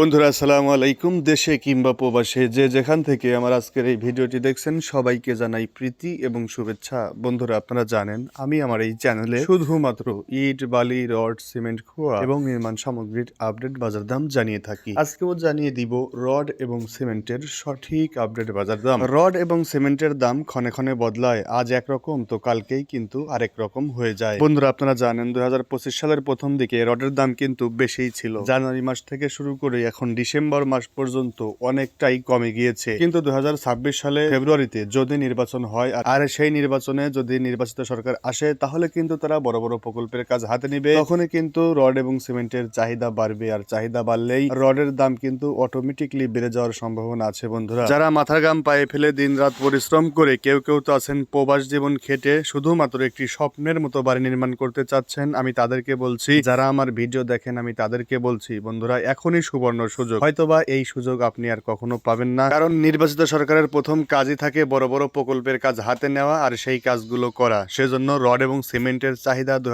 বন্ধুরা, আসসালামু আলাইকুম। দেশে কিংবা প্রবাসে যে যেখান থেকে আমার আজকের এই ভিডিওটি দেখছেন, সবাইকে জানাই প্রীতি এবং শুভেচ্ছা। বন্ধুরা, আপনারা জানেন, আমি আমার এই চ্যানেলে শুধুমাত্র ইট, বালি, রড, সিমেন্ট, খোয়া এবং নির্মাণ সামগ্রীর আপডেট বাজার দাম জানিয়ে থাকি। আজকেও জানিয়ে দিব রড এবং সিমেন্টের সঠিক আপডেট বাজার দাম। রড এবং সিমেন্টের দাম ক্ষণে ক্ষণে বদলায়, আজ একরকম, তো কালকেই কিন্তু আরেক রকম হয়ে যায়। বন্ধুরা, আপনারা জানেন, দুই হাজার পঁচিশ সালের প্রথম দিকে রডের দাম কিন্তু বেশিই ছিল। জানুয়ারি মাস থেকে শুরু করে এখন ডিসেম্বর মাস পর্যন্ত অনেকটাই কমে গিয়েছে। কিন্তু দু হাজার ছাব্বিশ সালে ফেব্রুয়ারিতে যদি নির্বাচন হয় আর- সেই নির্বাচনে যদি নির্বাচিত সরকার আসে, তাহলে কিন্তু তারা বড় বড় প্রকল্পের কাজ হাতে নিবে। তখনই কিন্তু রড এবং সিমেন্টের চাহিদা বাড়বে আর চাহিদা বাড়লেই রডের দাম কিন্তু অটোমেটিকলি বেড়ে যাওয়ার সম্ভাবনা আছে বন্ধুরা। যারা মাথার গাম পায়ে ফেলে দিন রাত পরিশ্রম করে কেউ কেউ তো আছেন প্রবাস জীবন খেটে, শুধুমাত্র একটি স্বপ্নের মতো বাড়ি নির্মাণ করতে চাচ্ছেন, আমি তাদেরকে বলছি। যারা আমার ভিডিও দেখেন, আমি তাদেরকে বলছি, বন্ধুরা, এখনই সুবর্ণ সুযোগ। হয়তোবা এই সুযোগ আপনি আর কখনো পাবেন না। কারণ নির্বাচিত সরকারের প্রথম কাজই থাকে বড় বড় প্রকল্পের কাজ হাতে নেওয়া আর সেই কাজগুলো করা। সেজন্য রড এবং সিমেন্টের চাহিদা দুই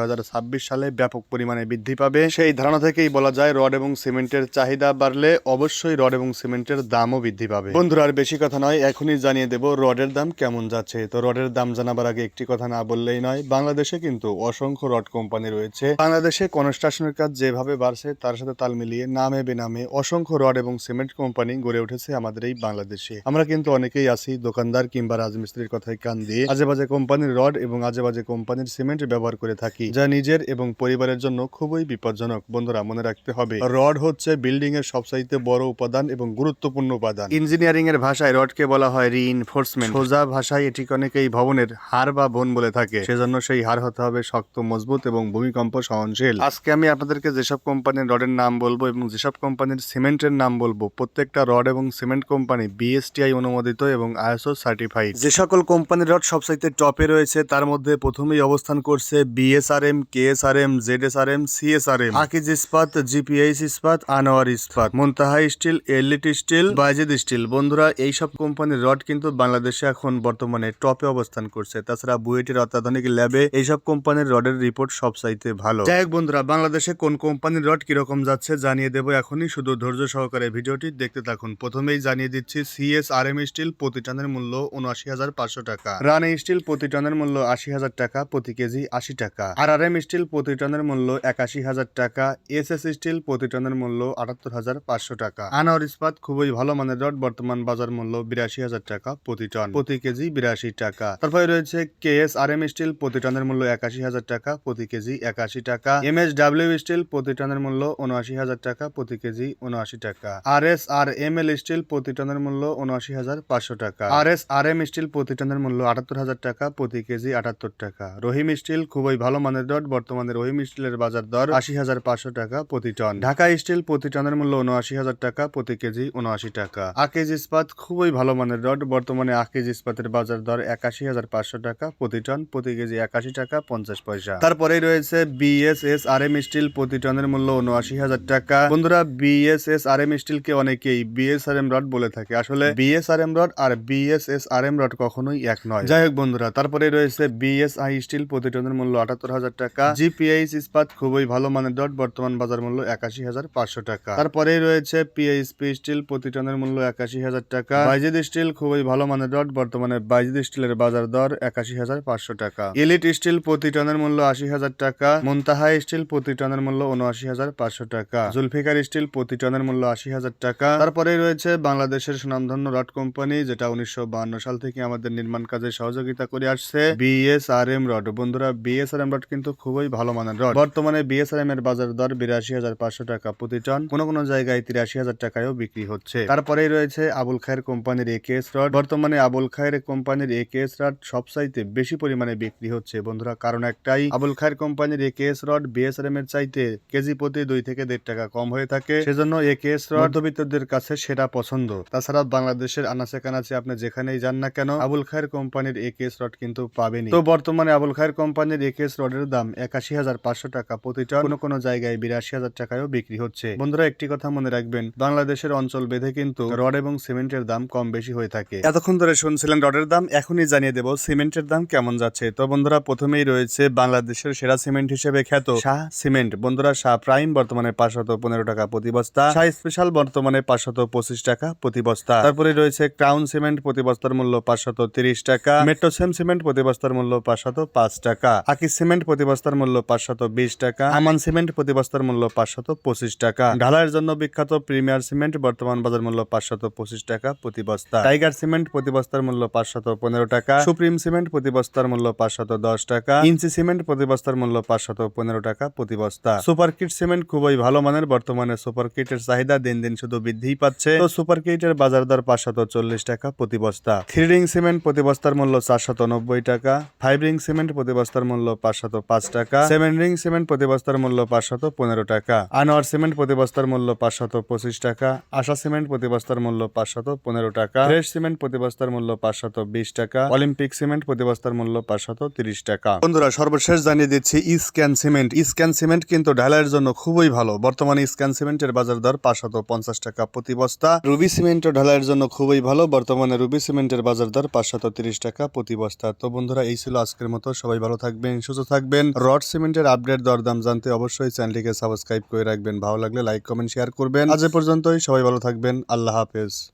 সালে ব্যাপক পরিমাণে বৃদ্ধি পাবে। সেই ধারণা থেকেই বলা যায় রড এবং সিমেন্টের চাহিদা বাড়লে অবশ্যই রড এবং সিমেন্টের দামও বৃদ্ধি পাবে। বন্ধুরা, আর বেশি কথা নয়, এখনই জানিয়ে দেব রডের দাম কেমন যাচ্ছে। তো রডের দাম জানাবার আগে একটি কথা না বললেই নয়, বাংলাদেশে কিন্তু অসংখ্য রড কোম্পানি রয়েছে। বাংলাদেশে কনস্ট্রাকশনের কাজ যেভাবে বাড়ছে, তার সাথে তাল মিলিয়ে নামে বেনামে অসংখ্য রড এবং সিমেন্ট কোম্পানি গড়ে উঠেছে আমাদের এই বাংলাদেশে। আমরা কিন্তু অনেকেই আছি দোকানদার কিংবা রাজমিস্ত্রির কথায় কান দিয়ে। আজে বাজে কোম্পানির রড এবং আজে বাজে কোম্পানির সিমেন্ট ব্যবহার করে থাকি যা নিজের এবং পরিবারের জন্য খুবই বিপজ্জনক। বন্ধুরা মনে রাখতে হবে রড হচ্ছে বিল্ডিং এর সবচাইতে বড় উপাদান এবং গুরুত্বপূর্ণ উপাদান। ইঞ্জিনিয়ারিং এর ভাষায় রডকে বলা হয় রিইনফোর্সমেন্ট সোজা ভাষায় এটিকে অনেকেই ভবনের হাড় বা বোন বলে থাকে। সেজন্য সেই হাড় হতে হবে শক্ত মজবুত এবং ভূমিকম্প সহনশীল। আজকে আমি আপনাদেরকে যেসব কোম্পানির রডের নাম বলব এবং যেসব কোম্পানির সিমেন্টের নাম বলব। প্রত্যেকটা রড এবং সিমেন্ট কোম্পানি বিএসটিআই অনুমোদিত এবং আইএসও সার্টিফাইড যে সকল কোম্পানির রড সবসাইতে টপে রয়েছে, তার মধ্যে প্রথমেই অবস্থান করছে BSRM KSRM ZSRM CSRM Akij ইস্পাত জিপিএইচ ইস্পাত, আনোয়ার ইস্পাত। Muntaha steel elite steel Bayzid steel. বন্ধুরা এই সব কোম্পানির রড কিন্তু বাংলাদেশে এখন বর্তমানে টপে অবস্থান করছে। তাছাড়া বুয়েটের অত্যাধুনিক ল্যাবে এইসব কোম্পানির রডের রিপোর্ট সব সাইতে ভালো। যাই বন্ধুরা, বাংলাদেশে কোন কোম্পানির রড কীরকম যাচ্ছে জানিয়ে দেবো এখনই। শুধু ধৈর্য সহকারে ভিডিওটি দেখতে থাকুন। প্রথমেই জানিয়ে দিচ্ছি সিএস আর এম স্টিল প্রতি টনের মূল্য উনআশি হাজার পাঁচশো টাকা। রান স্টিল প্রতি টনের মূল্য আশি হাজার টাকা, প্রতি কেজি আশি টাকা। আর আর এম স্টিল প্রতি টনের মূল্য একাশি হাজার টাকা এস এস স্টিল প্রতি টনের মূল্য আটাত্তর হাজার পাঁচশো টাকা। আনোয়ার ইস্পাত খুবই ভালো মানের রড, বর্তমান বাজার মূল্য বিরাশি হাজার টাকা, প্রতি টন। প্রতি কেজি বিরাশি টাকা। তারপরে রয়েছে K S R M steel প্রতি টনের মূল্য একাশি হাজার টাকা, প্রতি কেজি একাশি টাকা। এম এস ডাব্লিউ স্টিল প্রতি টনের মূল্য উনআশি হাজার টাকা, প্রতি কেজি উনআশি টাকা। R S R M L steel প্রতি টনের মূল্য উনআশি হাজার পাঁচশো টাকা। R S R M steel প্রতি টনের মূল্য আটাত্তর হাজার টাকা, প্রতি কেজি আটাত্তর টাকা। রহিম স্টিল খুবই ভালো মানের রড বর্তমানে রহিম স্টিলের বাজার দর আশি হাজার পাঁচশো টাকা প্রতি টন। ঢাকা স্টিল প্রতি টনের মূল্য উনআশি হাজার টাকা, প্রতি কেজি উনআশি টাকা। আকেজ ইস্পাত খুবই ভালো মানের রড বর্তমানে আকেজ ইস্পাতের বাজার দর একাশি হাজার পাঁচশো টাকা, প্রতি টন প্রতি কেজি একাশি টাকা, পঞ্চাশ পয়সা। তারপরেই রয়েছে বিএসএস আর এম স্টিল প্রতি টনের মূল্য উনআশি হাজার টাকা। বন্ধুরা বিএসএস আর এম স্টিল কে অনেকেই বিএসআরএম রড বলে থাকে। আসলে বিএসআরএম রড আর বিএসএস আর এম রড কখনোই এক নয়। যাই হোক বন্ধুরা, তারপরে রয়েছে বিএসআই স্টিল প্রতি টনের মূল্য আটাত্তর হাজার টাকা। জিপিএইচ ইস্পাত, খুবই ভালো মানের রড বর্তমান বাজার মূল্য একাশি হাজার পাঁচশো টাকা। তারপরেই রয়েছে পিএইচপি স্টিল প্রতি টনের মূল্য একাশি হাজার টাকা। বাইজিদ স্টিল খুবই ভালো মানের রড বর্তমানে বাইজিদ স্টিলের বাজার দর একাশি হাজার পাঁচশো টাকা। এলিট স্টিল প্রতি টনের মূল্য আশি হাজার টাকা। মুনতাহা স্টিল প্রতি টনের মূল্য উনআশি হাজার পাঁচশো টাকা। জুলফিকার স্টিল প্রতি টনের মূল্য আশি হাজার টাকা। তারপরে রয়েছে বাংলাদেশের সুনামধন্য রড কোম্পানি, যেটা উনিশশো সাল থেকে আমাদের নির্মাণ কাজে সহযোগিতা করে আসছে। BSRM rod. বন্ধুরা বিএসআরএম রড কিন্তু খুবই ভালো মানের রড। বর্তমানে বিএসআরএম এর বাজার দর বিরাশি হাজার পাঁচশো টাকা প্রতি টন। কোনো কোনো জায়গায় তিরাশি হাজার টাকায়ও বিক্রি হচ্ছে। তারপরেই রয়েছে আবুল খায়ের কোম্পানির একেএস রড। বর্তমানে আবুল খায়ের কোম্পানির একেএস রড সবসাইতে বেশি পরিমাণে বিক্রি হচ্ছে। বন্ধুরা, কারণ একটাই, আবুল খায়ের কোম্পানির একেএস রড বিএসআরএম এর চাইতে কেজি প্রতি দুই থেকে দেড় টাকা কম হয়ে থাকে। সেজন্য একেএস রড মধ্যবিত্তদের কাছে সেটা পছন্দ। তাছাড়া বাংলাদেশের আনাচে কানাচে আপনি যেখানেই যান না কেন আবুল খায়ের কোম্পানির একেএস রড কিন্তু পাবেনি তো বর্তমানে আবুল খায়ের কোম্পানির একেএস রডের দাম একাশি হাজার পাঁচশো টাকা প্রতি টন। কোনো কোনো জায়গায় বিরাশি হাজার টাকায়ও বিক্রি হচ্ছে। বন্ধুরা একটি কথা মনে রাখবেন বাংলাদেশের অঞ্চল বেঁধে কিন্তু রড এবং সিমেন্টের দাম কম বেশি হয়ে থাকে। এতক্ষণ ধরে শুনছিলেন রডের দাম এখনই জানিয়ে দেব সিমেন্টের দাম কেমন যাচ্ছে। তো বন্ধুরা প্রথমেই রয়েছে বাংলাদেশের সেরা সিমেন্ট হিসেবে খ্যাত শাহ সিমেন্ট। বন্ধুরা শাহ প্রাইম বর্তমানে পাঁচশত পনেরো টাকা প্রতি বস্তা বস্তা। সাই স্পেশাল বর্তমানে পাঁচশত পঁচিশ টাকা প্রতি বস্তা। তারপরে রয়েছে ক্রাউন সিমেন্ট প্রতি বস্তার মূল্য পাঁচশত তিরিশ টাকা। মেট্রোসেম সিমেন্ট প্রতি বস্তার মূল্য পাঁচশত পাঁচ টাকা। আকিস সিমেন্ট প্রতি বস্তার মূল্য পাঁচশত বিশ টাকা। আমান সিমেন্ট প্রতি বস্তার মূল্য পাঁচশত পঁচিশ টাকা। ঢালাইয়ের জন্য বিখ্যাত প্রিমিয়ার সিমেন্ট বর্তমান বাজার মূল্য পাঁচশত পঁচিশ টাকা প্রতি বস্তা। টাইগার সিমেন্ট প্রতি বস্তার মূল্য পাঁচশত পনেরো টাকা। সুপ্রিম সিমেন্ট প্রতি বস্তার মূল্য পাঁচশত দশ টাকা। ইঞ্চি সিমেন্ট প্রতি বস্তার মূল্য পাঁচশত পনেরো টাকা প্রতি বস্তা। সুপার কিট সিমেন্ট খুবই ভালো মানের বর্তমানে সুপার কিটের চাহিদা দিন দিন শুধু বৃদ্ধিই পাচ্ছে। তো সুপার কিটের বাজার দর পাঁচশত চল্লিশ টাকা প্রতি বস্তা। থ্রি রিং সিমেন্ট প্রতি বস্তার মূল্য চারশত নব্বই টাকা। ফাইভ রিং সিমেন্ট প্রতি বস্তার মূল্য পাঁচশত পাঁচ টাকা। সেভেন রিং সিমেন্ট প্রতি বস্তার মূল্য পাঁচশত পনেরো টাকা। আনোয়ার সিমেন্ট প্রতি বস্তার মূল্য পাঁচশত পঁচিশ টাকা। আশা সিমেন্ট প্রতি বস্তার মূল্য পাঁচশত পনেরো টাকা। ফ্রেশ সিমেন্ট প্রতি বস্তার মূল্য পাঁচশত বিশ টাকা। অলিম্পিক সিমেন্ট প্রতি বস্তার মূল্য পাঁচশত তিরিশ টাকা। বন্ধুরা, সর্বশেষ জানিয়ে দিচ্ছি ইস্ক্যান সিমেন্ট। স্ক্যান সিমেন্ট কিন্তু ঢালাইয়ের জন্য খুবই ভালো। বর্তমানে স্ক্যান সিমেন্টের বাজার দর পাঁচশত পঞ্চাশ টাকা প্রতি বস্তা। রুবি সিমেন্ট ঢালাইয়ের জন্য খুবই ভালো, বর্তমানে রুবি সিমেন্টের বাজার দর পাঁচশত তিরিশ টাকা প্রতি বস্তা। তো বন্ধুরা, এই ছিল আজকের মতো, সবাই ভালো থাকবেন, সুস্থ থাকবেন। রড সিমেন্টের আপডেট দরদাম জানতে অবশ্যই চ্যানেলটিকে সাবস্ক্রাইব করে রাখবেন। ভালো লাগলে লাইক, কমেন্ট, শেয়ার করবেন। আজ পর্যন্তই, সবাই ভালো থাকবেন, আল্লাহ হাফেজ।